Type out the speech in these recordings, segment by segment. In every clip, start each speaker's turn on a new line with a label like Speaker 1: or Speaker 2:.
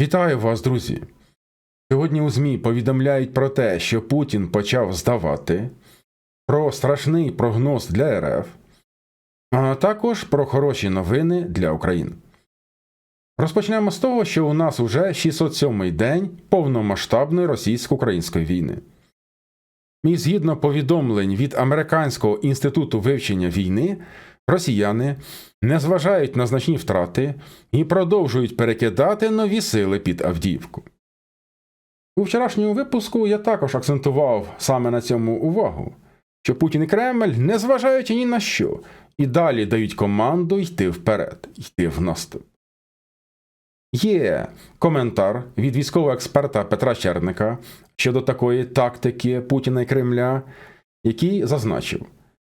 Speaker 1: Вітаю вас, друзі! Сьогодні у ЗМІ повідомляють про те, що Путін почав здавати, про страшний прогноз для РФ, а також про хороші новини для України. Розпочнемо з того, що у нас уже 607-й день повномасштабної російсько-української війни. І згідно повідомлень від Американського інституту вивчення війни, росіяни не зважають на значні втрати і продовжують перекидати нові сили під Авдіївку. У вчорашньому випуску я також акцентував саме на цьому увагу, що Путін і Кремль, не зважаючи ні на що, і далі дають команду йти вперед, йти в наступ. Є коментар від військового експерта Петра Черника щодо такої тактики Путіна і Кремля, який зазначив,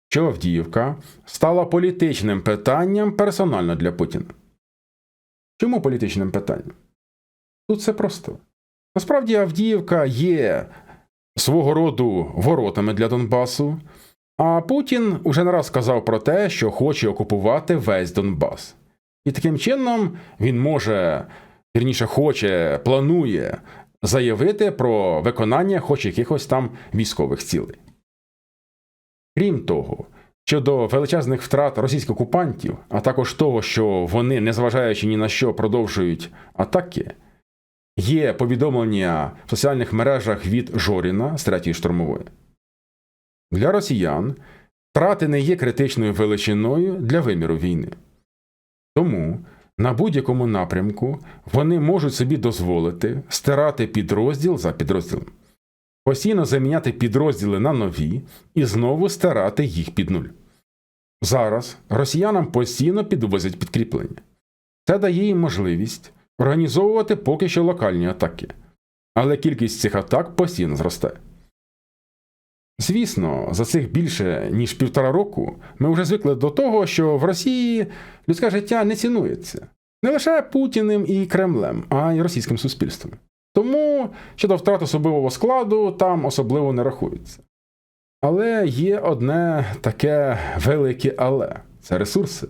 Speaker 1: що Авдіївка стала політичним питанням персонально для Путіна. Чому політичним питанням? Тут все просто. Насправді Авдіївка є свого роду воротами для Донбасу, а Путін уже не раз сказав про те, що хоче окупувати весь Донбас. І таким чином він може, вірніше, хоче, планує заявити про виконання хоч якихось там військових цілей. Крім того, щодо величезних втрат російських окупантів, а також того, що вони, незважаючи ні на що, продовжують атаки, є повідомлення в соціальних мережах від Жоріна з третьої штурмової. Для росіян втрати не є критичною величиною для виміру війни. Тому на будь-якому напрямку вони можуть собі дозволити стирати підрозділ за підрозділом, постійно заміняти підрозділи на нові і знову стирати їх під нуль. Зараз росіянам постійно підвозять підкріплення. Це дає їм можливість організовувати поки що локальні атаки, але кількість цих атак постійно зростає. Звісно, за цих більше ніж півтора року ми вже звикли до того, що в Росії людське життя не цінується не лише Путіним і Кремлем, а й російським суспільством. Тому щодо втрат особливого складу там особливо не рахується. Але є одне таке велике але це ресурси.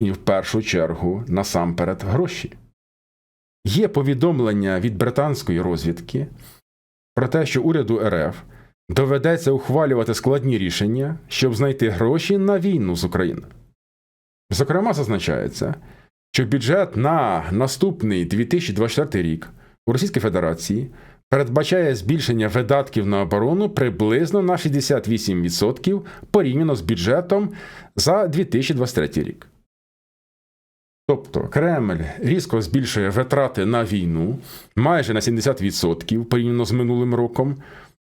Speaker 1: І в першу чергу насамперед гроші. Є повідомлення від британської розвідки про те, що уряду РФ доведеться ухвалювати складні рішення, щоб знайти гроші на війну з Україною. Зокрема, зазначається, що бюджет на наступний 2024 рік у Російській Федерації передбачає збільшення видатків на оборону приблизно на 68% порівняно з бюджетом за 2023 рік. Тобто Кремль різко збільшує витрати на війну майже на 70% порівняно з минулим роком,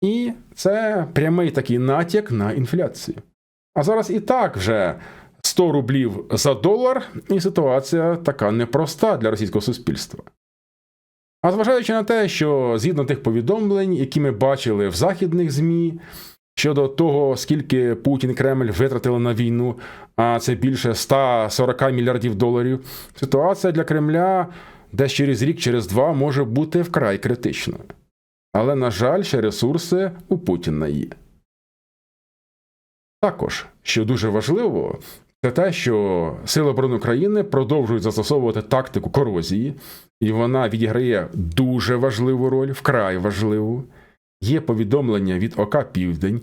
Speaker 1: і це прямий такий натяк на інфляцію. А зараз і так вже 100 рублів за долар, і ситуація така непроста для російського суспільства. А зважаючи на те, що згідно тих повідомлень, які ми бачили в західних ЗМІ, щодо того, скільки Путін Кремль витратили на війну, а це більше 140 мільярдів доларів, ситуація для Кремля десь через рік, через два може бути вкрай критичною. Але, на жаль, ще ресурси у Путіна є. Також, що дуже важливо, це те, що Сили оборони України продовжують застосовувати тактику корозії, і вона відіграє дуже важливу роль, вкрай важливу. Є повідомлення від ОК Південь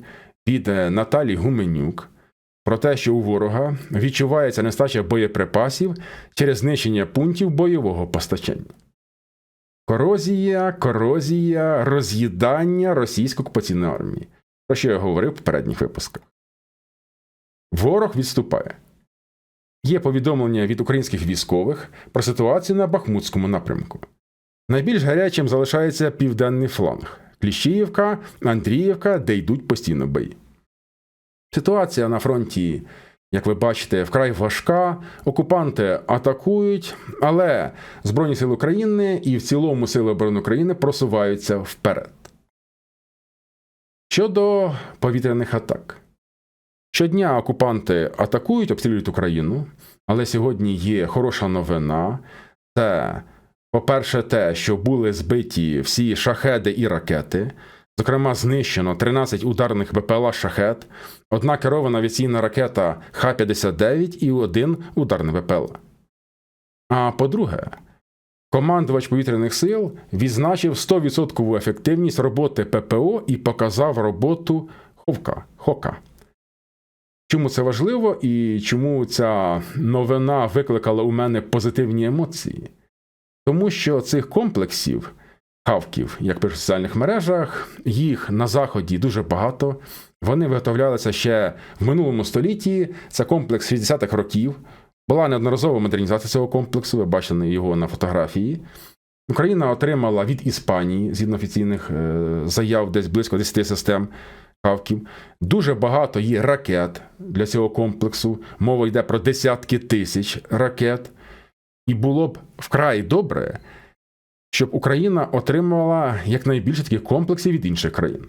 Speaker 1: від е, Наталі Гуменюк про те, що у ворога відчувається нестача боєприпасів через знищення пунктів бойового постачання. Корозія, корозія, роз'їдання російської окупаційної армії, про що я говорив в попередніх випусках. Ворог відступає. Є повідомлення від українських військових про ситуацію на Бахмутському напрямку. Найбільш гарячим залишається південний фланг Кліщіївка, Андріївка, де йдуть постійно бої. Ситуація на фронті, як ви бачите, вкрай важка. Окупанти атакують, але Збройні сили України і в цілому Сили оборони України просуваються вперед. Щодо повітряних атак. Щодня окупанти атакують, обстрілюють Україну, але сьогодні є хороша новина. Це, по-перше, те, що були збиті всі шахеди і ракети. Зокрема, знищено 13 ударних БПЛА шахет, одна керована авіаційна ракета Х-59 і один ударний БПЛА. А по-друге, командувач повітряних сил відзначив 100% ефективність роботи ППО і показав роботу Ховка, Хока. Чому це важливо і чому ця новина викликала у мене позитивні емоції? Тому що цих комплексів хавків, як в соціальних мережах, їх на заході дуже багато. Вони виготовлялися ще в минулому столітті. Це комплекс 60-х років. Була неодноразова модернізація цього комплексу. Ви бачили його на фотографії. Україна отримала від Іспанії, згідно офіційних е, заяв, десь близько 10 систем хавків. Дуже багато є ракет для цього комплексу. Мова йде про десятки тисяч ракет. І було б вкрай добре, щоб Україна отримала якнайбільше таких комплексів від інших країн.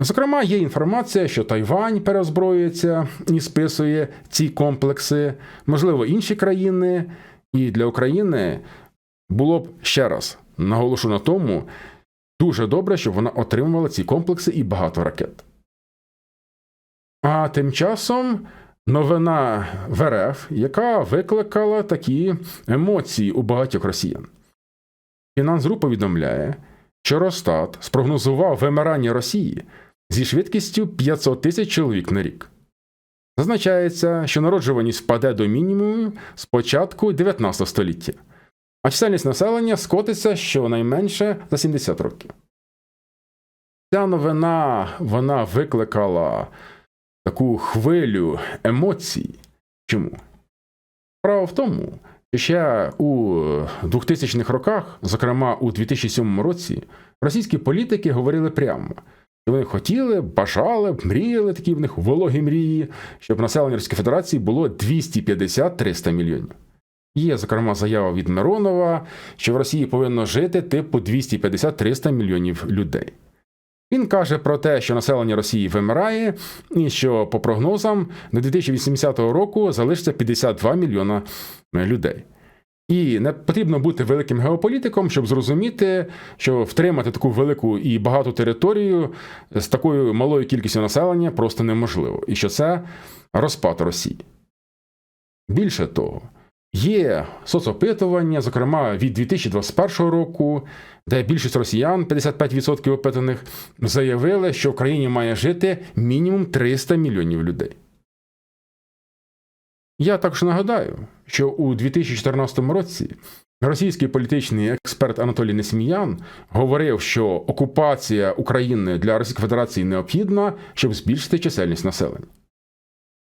Speaker 1: Зокрема, є інформація, що Тайвань переозброюється і списує ці комплекси, можливо, інші країни, і для України було б ще раз наголошу на тому, дуже добре, щоб вона отримувала ці комплекси і багато ракет. А тим часом новина в РФ, яка викликала такі емоції у багатьох росіян. Фінансру повідомляє, що Росстат спрогнозував вимирання Росії зі швидкістю 500 тисяч чоловік на рік. Зазначається, що народжуваність впаде до мінімуму з початку 19 століття, а чисельність населення скотиться щонайменше за 70 років. Ця новина вона викликала таку хвилю емоцій. Чому? Справа в тому, що ще у 2000-х роках, зокрема у 2007 році, російські політики говорили прямо, що вони хотіли, бажали, мріяли такі в них вологі мрії, щоб населення Російської Федерації було 250-300 мільйонів. Є, зокрема, заява від Миронова, що в Росії повинно жити типу 250-300 мільйонів людей. Він каже про те, що населення Росії вимирає, і що, по прогнозам, до 2080 року залишиться 52 мільйона людей. І не потрібно бути великим геополітиком, щоб зрозуміти, що втримати таку велику і багату територію з такою малою кількістю населення просто неможливо, і що це розпад Росії. Більше того, Є соцопитування, зокрема від 2021 року, де більшість росіян, 55% опитаних, заявили, що в країні має жити мінімум 300 мільйонів людей. Я також нагадаю, що у 2014 році російський політичний експерт Анатолій Несміян говорив, що окупація України для Російської Федерації необхідна, щоб збільшити чисельність населення.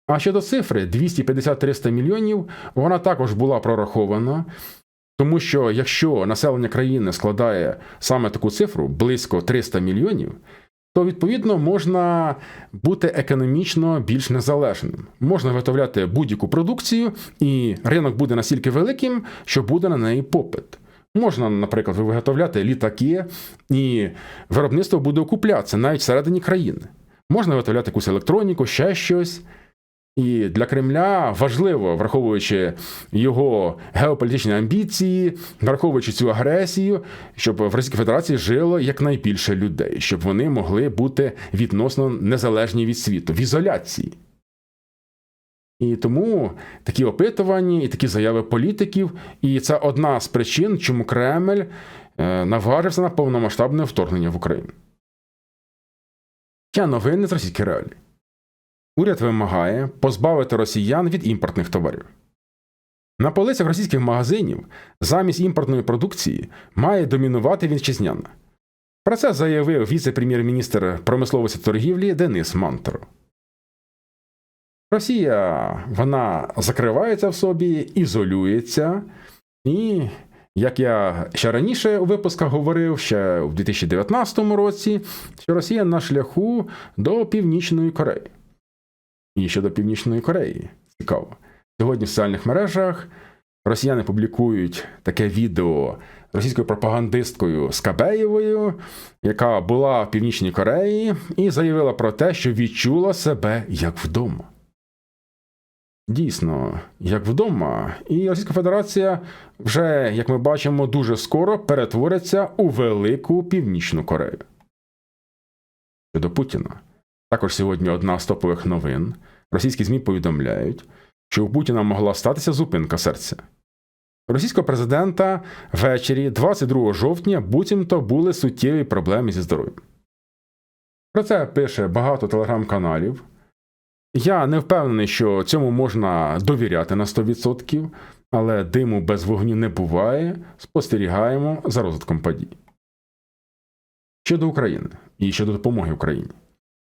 Speaker 1: А щодо цифри 250-300 мільйонів, вона також була прорахована, тому що якщо населення країни складає саме таку цифру близько 300 мільйонів, то відповідно можна бути економічно більш незалежним. Можна виготовляти будь-яку продукцію, і ринок буде настільки великим, що буде на неї попит. Можна, наприклад, виготовляти літаки, і виробництво буде окуплятися навіть всередині країни. Можна виготовляти якусь електроніку, ще щось. І для Кремля важливо, враховуючи його геополітичні амбіції, враховуючи цю агресію, щоб в Російській Федерації жило якнайбільше людей, щоб вони могли бути відносно незалежні від світу в ізоляції. І тому такі опитування і такі заяви політиків, і це одна з причин, чому Кремль е, наважився на повномасштабне вторгнення в Україну. Я новини з російської реалії. Уряд вимагає позбавити росіян від імпортних товарів. На полицях російських магазинів замість імпортної продукції має домінувати вітчизняна. Про це заявив віце-прем'єр-міністр промисловості торгівлі Денис Мантро. Росія вона закривається в собі, ізолюється, і, як я ще раніше у випусках говорив, ще у 2019 році, що Росія на шляху до Північної Кореї. І щодо Північної Кореї. Цікаво. Сьогодні в соціальних мережах росіяни публікують таке відео російською пропагандисткою Скабеєвою, яка була в Північній Кореї, і заявила про те, що відчула себе як вдома. Дійсно, як вдома, і Російська Федерація вже, як ми бачимо, дуже скоро перетвориться у Велику Північну Корею. Щодо Путіна. Також сьогодні одна з топових новин. Російські ЗМІ повідомляють, що у Путіна могла статися зупинка серця. російського президента ввечері 22 жовтня буцімто були суттєві проблеми зі здоров'ям. Про це пише багато телеграм-каналів. Я не впевнений, що цьому можна довіряти на 100%, але диму без вогню не буває. Спостерігаємо за розвитком подій. Щодо України і щодо допомоги Україні.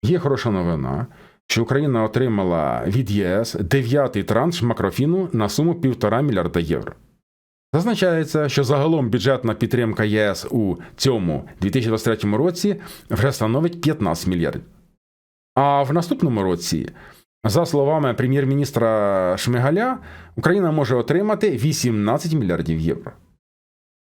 Speaker 1: Є хороша новина, що Україна отримала від ЄС дев'ятий транш макрофіну на суму 1,5 мільярда євро. Зазначається, що загалом бюджетна підтримка ЄС у цьому 2023 році вже становить 15 мільярдів. А в наступному році, за словами прем'єр-міністра Шмигаля, Україна може отримати 18 мільярдів євро.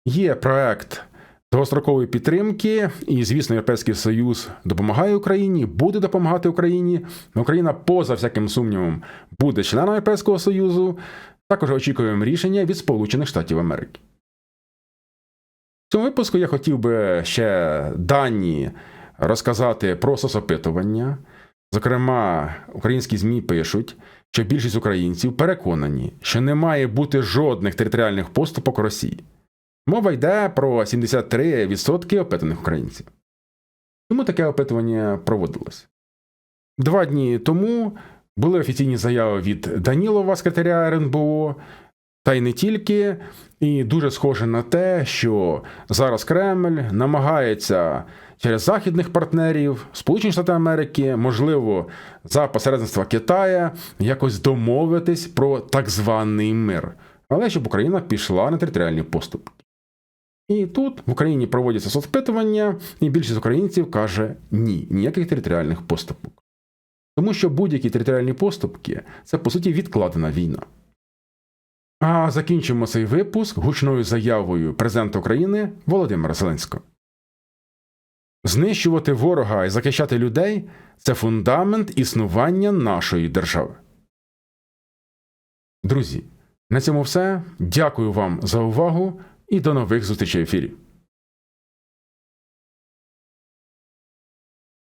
Speaker 1: Є проект довгострокової підтримки, і, звісно, Європейський Союз допомагає Україні, буде допомагати Україні. Україна, поза всяким сумнівом, буде членом Європейського Союзу. Також очікуємо рішення від Сполучених Штатів Америки. В цьому випуску я хотів би ще дані розказати про соцопитування. Зокрема, українські ЗМІ пишуть, що більшість українців переконані, що не має бути жодних територіальних поступок Росії. Мова йде про 73% опитаних українців. Чому таке опитування проводилось? Два дні тому були офіційні заяви від Данілова, секретаря РНБО, та й не тільки, і дуже схоже на те, що зараз Кремль намагається через західних партнерів Сполучені Штати Америки, можливо, за посередництва Китая, якось домовитись про так званий мир, але щоб Україна пішла на територіальні поступки. І тут в Україні проводяться соцпитування, і більшість українців каже ні, ніяких територіальних поступок. Тому що будь-які територіальні поступки це по суті відкладена війна. А закінчимо цей випуск гучною заявою президента України Володимира Зеленського. Знищувати ворога і захищати людей це фундамент існування нашої держави. Друзі, на цьому все. Дякую вам за увагу і до нових зустрічей в ефірі.